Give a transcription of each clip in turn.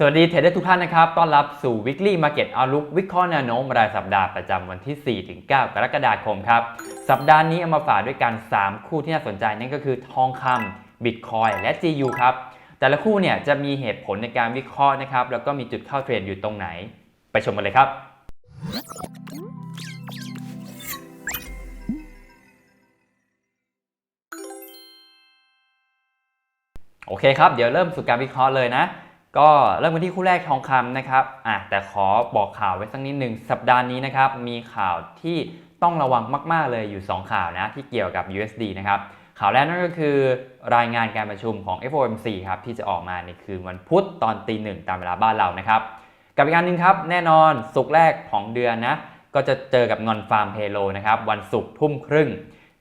สวัสดีเทรดเดอร์ทุกท่านนะครับ ต้อนรับสู่ Weekly Market Outlook วิเคราะห์แนวโน้มรายสัปดาห์ประจำวันที่4-9กรกฎาคมครับ สัปดาห์นี้เอามาฝากด้วยกัน 3 คู่ที่น่าสนใจนั่นก็คือทองคำ Bitcoin และ GU ครับ แต่ละคู่เนี่ยจะมีเหตุผลในการวิเคราะห์นะครับ แล้วก็มีจุดเข้าเทรดอยู่ตรงไหน ไปชมกันเลยครับ โอเคครับ เดี๋ยวเริ่มสู่การวิเคราะห์เลยนะ ก็เริ่มกันที่คู่แรกทองคำนะครับอะแต่ขอบอกข่าวไว้สักนิดหนึ่งสัปดาห์นี้นะครับมีข่าวที่ต้องระวังมาก ๆ เลยอยู่ 2 ข่าวนะที่เกี่ยวกับ USD นะครับข่าวแรกนั่นก็คือรายงานการประชุมของ FOMC ครับที่จะออกมาในคืนวันพุธตอนตีหนึ่งตามเวลาบ้านเรานะครับกับอีกการหนึ่งครับแน่นอนสุกแรกของเดือนนะก็จะเจอกับนอนฟาร์มเพโลนะครับวันศุกร์ทุ่มครึ่ง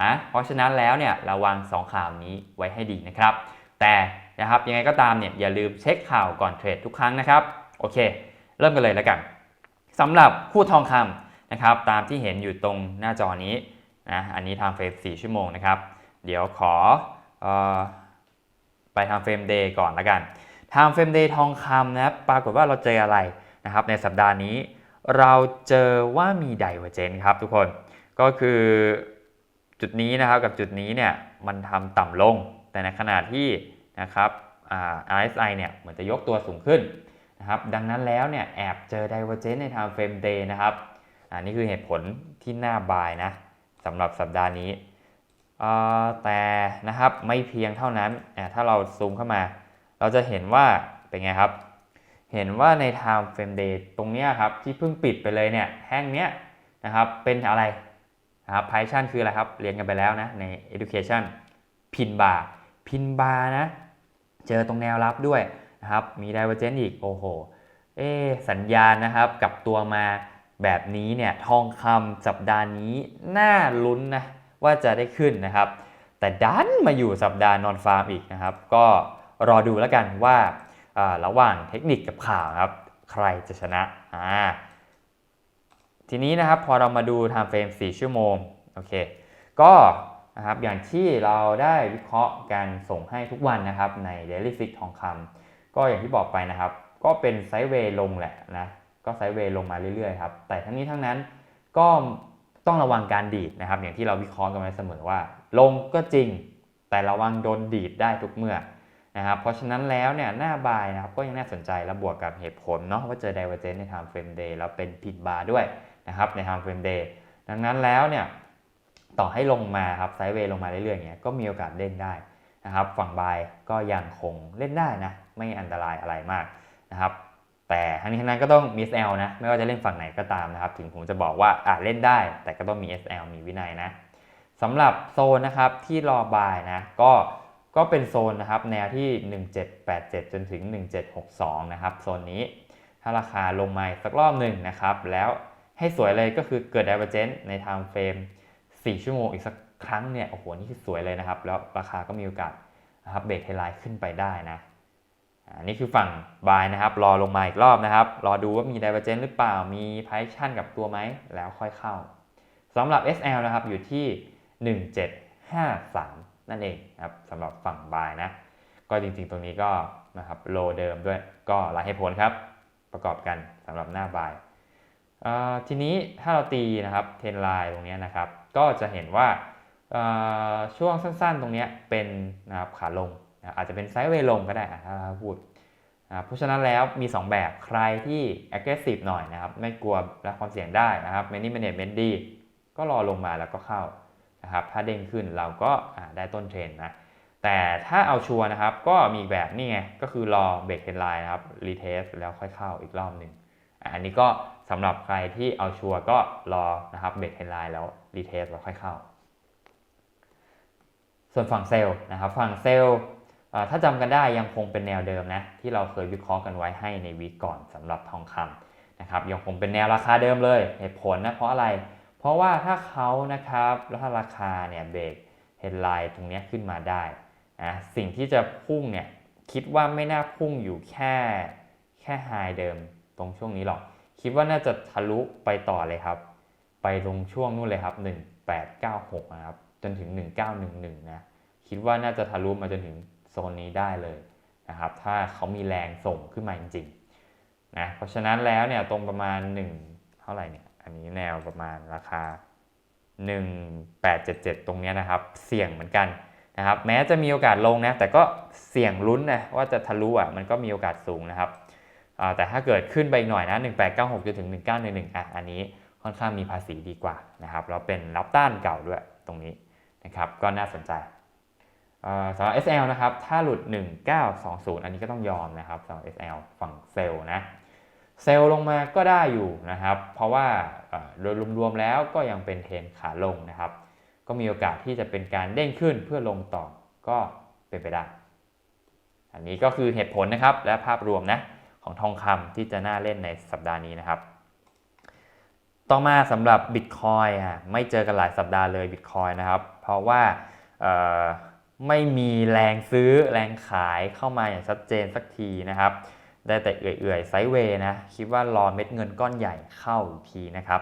อะเพราะฉะนั้นแล้วเนี่ยระวัง 2 ข่าวนี้ไว้ให้ดีนะครับ แต่ นะครับยังไงก็ตามเนี่ยอย่าลืมเช็คข่าวก่อนเทรดทุกครั้งนะครับโอเค เริ่มกันเลยแล้วกันสำหรับคู่ทองคำนะครับตามที่เห็นอยู่ตรงหน้าจอนี้นะอันนี้ทางเฟรม4ชั่วโมงนะครับ เดี๋ยวขอออไปทางเฟรมเดย์ก่อนแล้วกันทางเฟรมเดย์ทองคำนะครับปรากฏว่าเราเจออะไรนะครับในสัปดาห์นี้เราเจอว่ามีไดเวอร์เจนครับทุกคนก็คือจุดนี้นะครับกับจุดนี้เนี่ยมันทำต่ำลงแต่ในขณะที่ นะครับ RSI เนี่ยเหมือนจะยกตัวสูงขึ้นนะครับ ดังนั้นแล้วเนี่ยแอบเจอ Divergence ใน Time Frame Day นะครับอันนี้คือเหตุผลที่น่าบายนะสำหรับสัปดาห์นี้แต่นะครับไม่เพียงเท่านั้น ถ้าเราซูมเข้ามา เราจะเห็นว่าเป็นไงครับ เห็นว่าใน Time Frame Day ตรงเนี้ยครับที่เพิ่งปิดไปเลยเนี่ยแท่งเนี้ยนะครับเป็นอะไรนะครับ Python คืออะไรครับ เรียนกันไปแล้วนะใน Education พินบาร์ พินบาร์นะ เจอตรงแนวรับด้วยนะครับ มี Divergence อีก โอ้โห เอสัญญาณนะครับกับตัวมาแบบนี้เนี่ยทองคำสัปดาห์นี้น่าลุ้นนะว่าจะได้ขึ้นนะครับ แต่ดันมาอยู่สัปดาห์นอนฟาร์มอีกนะครับ ก็รอดูแล้วกันว่าอ่าระหว่างเทคนิคกับข่าวครับ ใครจะชนะอ่าทีนี้นะครับพอเรามาดู time frame 4 ชั่วโมง โอเค ก็ นะครับอย่างที่เราได้วิเคราะห์การส่งให้ทุกวันนะครับใน Daily Fix ทองคำก็อย่างที่บอกไปนะครับ ก็เป็นไซด์เวย์ลงแหละนะก็ไซด์เวย์ลงมาเรื่อยๆครับแต่ทั้งนี้ทั้งนั้นก็ต้องระวังการดีดนะครับ อย่างที่เราวิเคราะห์กันไว้เสมอว่า ลงก็จริง แต่ระวังโดนดีดได้ทุกเมื่อนะครับเพราะฉะนั้นแล้วเนี่ยหน้าบายนะครับก็ยังน่าสนใจและบวกกับเหตุผลเนาะว่าเจอ Divergence ใน Time Frame Day แล้วเป็นผิดบาร์ด้วยนะครับใน Time Frame Day ดังนั้นแล้วเนี่ย ต่อให้ลงมาครับไซด์เวย์ลงมาเรื่อยๆอย่างเงี้ยก็มีโอกาสเล่นได้นะครับ ฝั่งบายก็ยังคงเล่นได้นะไม่อันตรายอะไรมากนะครับแต่ทั้งนี้ทั้งนั้นก็ต้องมี SL นะไม่ว่าจะเล่นฝั่งไหนก็ตามนะครับ ถึงผมจะบอกว่าอะเล่นได้ แต่ก็ต้องมี SL มีวินัยนะสำหรับโซนนะครับที่รอบายนะก็ก็เป็นโซนนะครับแนวที่ 1787 จนถึง 1762 นะครับโซนนี้ถ้าราคาลงมาสักรอบหนึ่งนะครับ แล้วให้สวยเลยก็คือเกิด Divergence ใน Time Frame 4 ชั่วโมงอีกสักครั้งเนี่ยโอ้โหนี่คือสวยเลยนะครับ แล้วราคาก็มีโอกาสนะครับเบรกเทไลน์ขึ้นไปได้นะอันนี้คือฝั่งบายนะครับ รอลงมาอีกรอบนะครับ รอดูว่ามี Divergence หรือเปล่ามี Price ชั่นกับตัวไหมแล้วค่อยเข้าสำหรับ SL นะครับอยู่ที่ 1753 นั่นเองครับสำหรับฝั่งบายนะ ก็จริงๆตรงนี้ก็นะครับโลเดิมด้วยก็หลายเหตุผลครับ ประกอบกันสำหรับหน้าบายอ่าทีนี้ถ้าเราตีนะครับเทนไลน์ตรงนี้นะครับ ก็จะเห็นว่าช่วงสั้นๆ ตรงนี้เป็นนะครับขาลงนะอาจจะเป็นไซด์เวย์ลงก็ได้ถ้าพูดนะเพราะฉะนั้นแล้วมี 2 แบบใครที่ aggressive หน่อยนะครับ ไม่กลัวรับความเสี่ยงได้นะครับ many management ดี ก็รอลงมาแล้วก็เข้านะครับ ถ้าเด้งขึ้นเราก็ได้ต้นเทรนนะ แต่ถ้าเอาชัวร์นะครับ ก็มีแบบนี่ไง ก็คือรอเบรกเทนไลน์นะครับ รีเทสแล้วค่อยเข้าอีกรอบหนึ่ง อันนี้ก็ สำหรับใครที่เอาชัวร์ก็รอนะครับเบรกเทนไลน์แล้วรีเทสแล้วค่อยเข้า ส่วนฝั่งเซลล์นะครับฝั่งเซลล์ถ้าจำกันได้ยังคงเป็นแนวเดิมนะที่เราเคยวิเคราะห์กันไว้ให้ในวีก่อนสำหรับทองคำนะครับยังคงเป็นแนวราคาเดิมเลยเหตุผลนะเพราะอะไร เพราะว่าถ้าเขานะครับแล้วถ้าราคาเนี่ยเบรกเฮดไลน์ตรงนี้ขึ้นมาได้นะสิ่งที่จะพุ่งเนี่ยคิดว่าไม่น่าพุ่งอยู่แค่แค่ไฮเดิมตรงช่วงนี้หรอก คิดว่าน่าจะทะลุไปต่อเลยครับ ไปตรงช่วงนู่นเลยครับ 1896นะครับ จนถึง 1911 นะ คิดว่าน่าจะทะลุมาจนถึงโซนนี้ได้เลยนะครับ ถ้าเขามีแรงส่งขึ้นมาจริงๆ นะ เพราะฉะนั้นแล้วเนี่ยตรงประมาณ 1 เท่าไหร่เนี่ย อันนี้แนวประมาณราคา 1877 ตรงเนี้ยนะครับ เสี่ยงเหมือนกันนะครับ แม้จะมีโอกาสลงนะ แต่ก็เสี่ยงลุ้นนะว่าจะทะลุอะ มันก็มีโอกาสสูงนะครับ แต่ถ้าเกิดขึ้นไปอีกหน่อยนะ 1896จนถึง 1911อะอันนี้ค่อนข้างมีภาษีดีกว่านะครับแล้วเป็นรับต้านเก่าด้วยตรงนี้นะครับก็น่าสนใจอ่าสำหรับ SL นะครับถ้าหลุด 1920 อันนี้ก็ต้องยอมนะครับสำหรับ SL ฝั่งเซลล์นะเซลล์ลงมาก็ได้อยู่นะครับ เพราะว่าโดยรวมๆแล้วก็ยังเป็นเทรนขาลงนะครับ ก็มีโอกาสที่จะเป็นการเด้งขึ้นเพื่อลงต่อก็เป็นไปได้ อันนี้ก็คือเหตุผลนะครับและภาพรวมนะ ของทองคำที่จะน่าเล่นในสัปดาห์นี้นะครับ ต่อมาสำหรับ Bitcoin อะไม่เจอกันหลายสัปดาห์เลย Bitcoin นะครับ เพราะว่าไม่มีแรงซื้อแรงขายเข้ามาอย่างชัดเจนสักทีนะครับ ได้แต่เอื่อยๆไซเวย์นะ คิดว่ารอเม็ดเงินก้อนใหญ่เข้าอีกทีนะครับ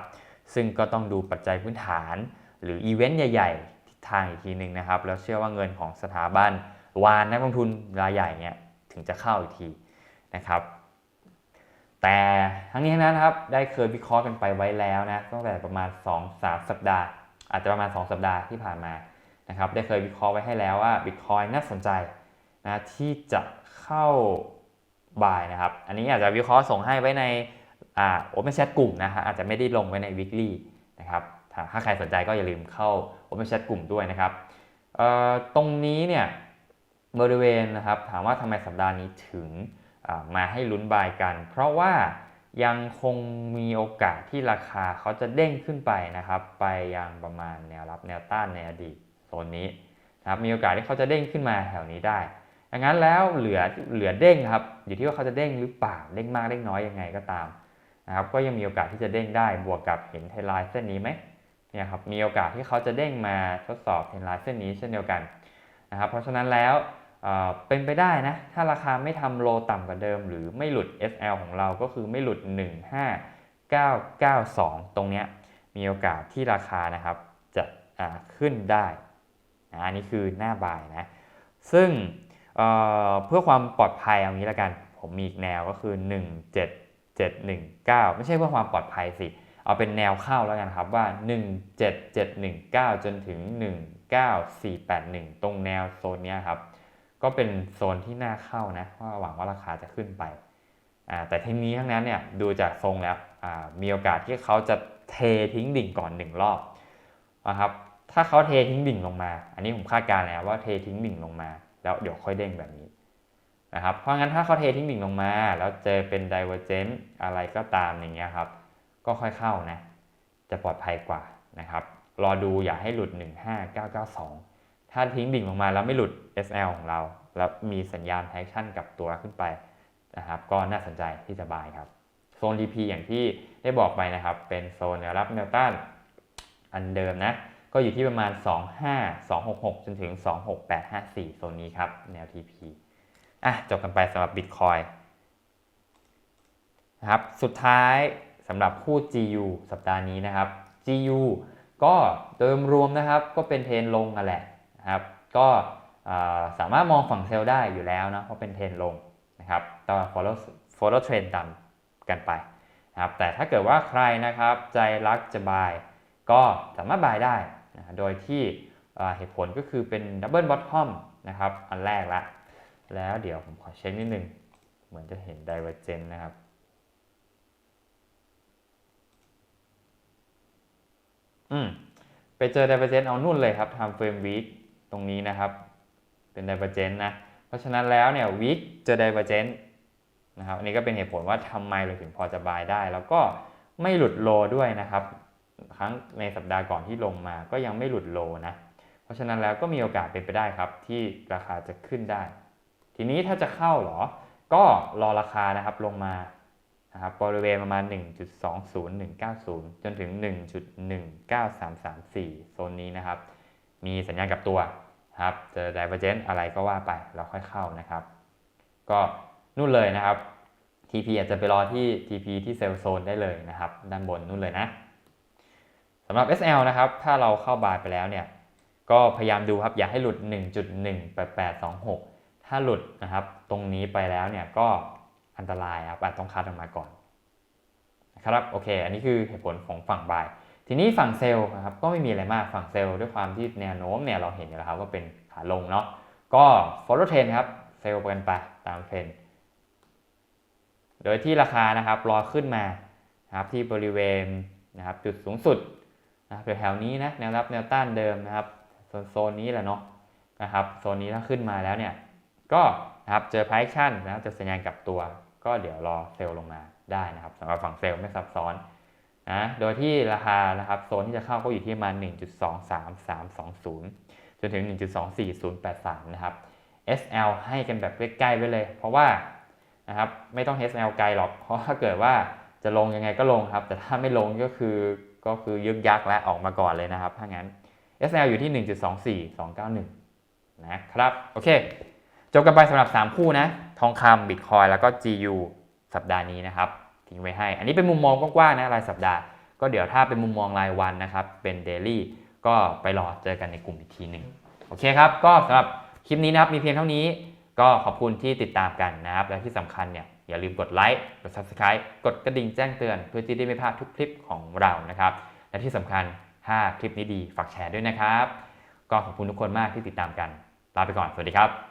ซึ่งก็ต้องดูปัจจัยพื้นฐาน หรืออีเวนต์ใหญ่ๆทิศทางอีกทีหนึ่งนะครับ แล้วเชื่อว่าเงินของสถาบันวานนักลงทุนรายใหญ่เนี่ยถึงจะเข้าอีกทีนะครับ แต่ทั้งนี้ทั้งนั้นครับได้เคยวิเคราะห์กันไปไว้แล้วนะตั้งแต่ประมาณ 2-3 สัปดาห์ อาจจะประมาณ 2 สัปดาห์ที่ผ่านมานะครับได้เคยวิเคราะห์ไว้ให้แล้วว่า Bitcoin น่าสนใจนะที่จะเข้าบายนะครับ อันนี้อาจจะวิเคราะห์ส่งให้ไว้ในอ่าโอเ n นแชทกลุ่มนะฮะอาจจะไม่ได้ลงไว้ใน weekly นะครับถ้าใครสนใจก็อย่าลืมเข้าโอเ n นแชทกลุ่มด้วยนะครับเอ่อตรงนี้เนี่ยบริเวณนะครับถามว่าทำไมสัปดาห์นี้ถึง มาให้ลุ้นบายกัน เพราะว่ายังคงมีโอกาสที่ราคาเขาจะเด้งขึ้นไปนะครับ ไปยังประมาณแนวรับแนวต้านในอดีตโซนนี้นะครับมีโอกาสที่เขาจะเด้งขึ้นมาแถวนี้ได้ดังนั้นแล้วเหลือเหลือเด้งครับ อยู่ที่ว่าเขาจะเด้งหรือเปล่าเด้งมากเด้งน้อยยังไงก็ตามนะครับ ก็ยังมีโอกาสที่จะเด้งได้บวกกับเห็นเทรนไลน์เส้นนี้ไหมเนี่ยครับมีโอกาสที่เขาจะเด้งมาทดสอบเทรนไลน์เส้นนี้เช่นเดียวกันนะครับ เพราะฉะนั้นแล้ว เป็นไปได้นะ ถ้าราคาไม่ทำโลต่ำกว่าเดิม หรือไม่หลุด SL ของเราก็คือไม่หลุด 15992 ตรงเนี้ยมีโอกาสที่ราคานะครับจะขึ้นได้นะอันนี้คือหน้าบายนะ ซึ่งเเพื่อความปลอดภัยเอางี้ละกัน ผมมีอีกแนวก็คือ 17719 ไม่ใช่เพื่อความปลอดภัยสิ เอาเป็นแนวเข้าแล้วกันครับว่า 17719 จนถึง 19481 ตรงแนวโซนนี้ครับ ก็เป็นโซนที่น่าเข้านะว่าหวังว่าราคาจะขึ้นไป แต่ทีนี้ทั้งนั้นเนี่ยดูจากทรงแล้วมีโอกาสที่เขาจะเททิ้งดิ่งก่อนหนึ่งรอบนะครับถ้าเขาเททิ้งดิ่งลงมา อันนี้ผมคาดการณ์แล้วว่าเททิ้งดิ่งลงมา แล้วเดี๋ยวค่อยเด้งแบบนี้นะครับเพราะงั้นถ้าเขาเททิ้งดิ่งลงมา แล้วเจอเป็น divergent อะไรก็ตามอย่างเงี้ยครับก็ค่อยเข้านะจะปลอดภัยกว่านะครับรอดูอย่าให้หลุด 15992 ถ้าทิ้งดิ่งลงมาแล้วไม่หลุด SL ของเรา แล้วมีสัญญาณ action กับตัวขึ้นไปนะครับก็น่าสนใจที่จะบายครับโซน DP อย่างที่ได้บอกไปนะครับ เป็นโซนแนวรับแนวต้านอันเดิมนะ ก็อยู่ที่ประมาณ 25 266 จนถึง 26854 โซนนี้ครับ แนว TP อะจบกันไปสำหรับ Bitcoin นะครับสุดท้ายสำหรับคู่ GU สัปดาห์นี้นะครับ GU ก็โดยรวมนะครับก็เป็นเทรนลงกันแหละ นะครับ ก็สามารถมองฝั่งเซลล์ได้อยู่แล้วนะเพราะเป็นเทรนลงนะครับต่อ follow follow trend ตามกันไปนะครับแต่ถ้าเกิดว่าใครนะครับใจรักจะบายก็สามารถบายได้นะโดยที่เหตุผลก็คือเป็นดับเบิลบอททอมนะครับอันแรกละแล้วเดี๋ยวผมขอเช็คนิดนึง เหมือนจะเห็น Divergent นะครับอืมไปเจอ Divergent เอานุ่นเลยครับ Time Frame Week ตรงนี้นะครับ เป็น Divergent นะ เพราะฉะนั้นแล้วเนี่ย Week เจอ Divergent นะครับ อันนี้ก็เป็นเหตุผลว่าทำไมเราถึงพอจะบายได้ แล้วก็ไม่หลุดโลด้วยนะครับ ครั้งในสัปดาห์ก่อนที่ลงมาก็ยังไม่หลุดโลนะ เพราะฉะนั้นแล้วก็มีโอกาสเป็นไปได้ครับ ที่ราคาจะขึ้นได้ ทีนี้ถ้าจะเข้าเหรอ ก็รอราคานะครับลงมานะครับบริเวณประมาณ 1.20190 จนถึง 1.19334 โซนนี้นะครับ มีสัญญาณกับตัวครับเจอ divergent อะไรก็ว่าไปแล้วค่อยเข้านะครับ ก็นู่นเลยนะครับ TP อาจจะไปรอที่ TP ที่เซลล์โซนได้เลยนะครับ ด้านบนนู่นเลยนะสำหรับ SL นะครับ ถ้าเราเข้าบายไปแล้วเนี่ย ก็พยายามดูครับ อย่าให้หลุด 1.18826 ถ้าหลุดนะครับ ตรงนี้ไปแล้วเนี่ยก็อันตรายครับอาจต้องคัดออกมาก่อนนะครับ โอเค อันนี้คือเหตุผลของฝั่งบาย ทีนี้ฝั่งเซลล์นะครับก็ไม่มีอะไรมากฝั่งเซลล์ด้วยความที่แนวโน้มเนี่ยเราเห็นอยู่แล้วครับว่าเป็นขาลงเนาะก็ follow trend ครับเซลล์กันไปตามเทรนด์โดยที่ราคานะครับรอขึ้นมานะครับที่บริเวณนะครับจุดสูงสุดนะครับแถวๆนี้นะแนวรับแนวต้านเดิมนะครับโซนโซนนี้แหละเนาะนะครับโซนนี้ถ้าขึ้นมาแล้วเนี่ยก็นะครับเจอไพชั่นนะครับเจอสัญญาณกลับตัว ก็เดี๋ยวรอเซลล์ลงมาได้นะครับสำหรับฝั่งเซลล์ไม่ซับซ้อน นะโดยที่ราคานะครับโซนที่จะเข้าก็อยู่ที่ประมาณ1.23320 จนถึง 1.24083 นะครับ SL ให้กันแบบใกล้ๆไว้เลย เพราะว่านะครับไม่ต้อง SL ไกลหรอก เพราะถ้าเกิดว่าจะลงยังไงก็ลงครับ แต่ถ้าไม่ลงก็คือก็คือยึกยักและออกมาก่อนเลยนะครับ ถ้างั้น SL อยู่ที่ 1.24291 นะครับ โอเค จบกันไปสำหรับ 3 คู่นะ ทองคำบิตคอยแล้วก็ GU สัปดาห์นี้นะครับ ทิ้งไว้ให้ อันนี้เป็นมุมมองกว้างๆนะรายสัปดาห์ ก็เดี๋ยวถ้าเป็นมุมมองรายวันนะครับ เป็นเดลี่ก็ไปรอเจอกันในกลุ่มอีกทีหนึ่งโอเคครับ ก็สำหรับคลิปนี้นะครับมีเพียงเท่านี้ ก็ขอบคุณที่ติดตามกันนะครับ และที่สำคัญเนี่ยอย่าลืมกดไลค์กด Subscribe กดกระดิ่งแจ้งเตือน เพื่อที่ได้ไม่พลาดทุกคลิปของเรานะครับ และที่สำคัญถ้าคลิปนี้ดีฝากแชร์ด้วยนะครับ ก็ขอบคุณทุกคนมากที่ติดตามกันลาไปก่อนสวัสดีครับ